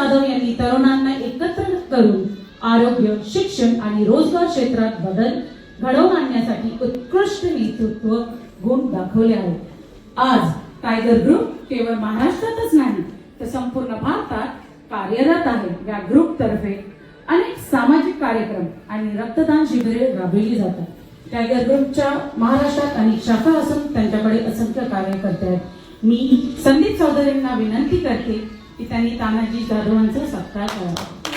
जाधव यांनी तरुणांना एकत्र करून आरोग्य शिक्षण आणि रोजगार क्षेत्रात बदल घडवून आणण्यासाठी उत्कृष्ट नेतृत्व गुण दाखवले आहेत. आज टायगर ग्रुप केवळ महाराष्ट्रातच नाही तर संपूर्ण भारतात कार्यरत आहे. या ग्रुप तर्फे अनेक सामाजिक कार्यक्रम आणि रक्तदान शिबिरे राबविली जातात. टायगर ग्रुपच्या महाराष्ट्रात अनेक शाखा असून त्यांच्याकडे असंख्य कार्यकर्ते आहेत. मी संदीप चौधरींना विनंती करते की त्यांनी तानाजी जाधवांचा सत्कार करावा.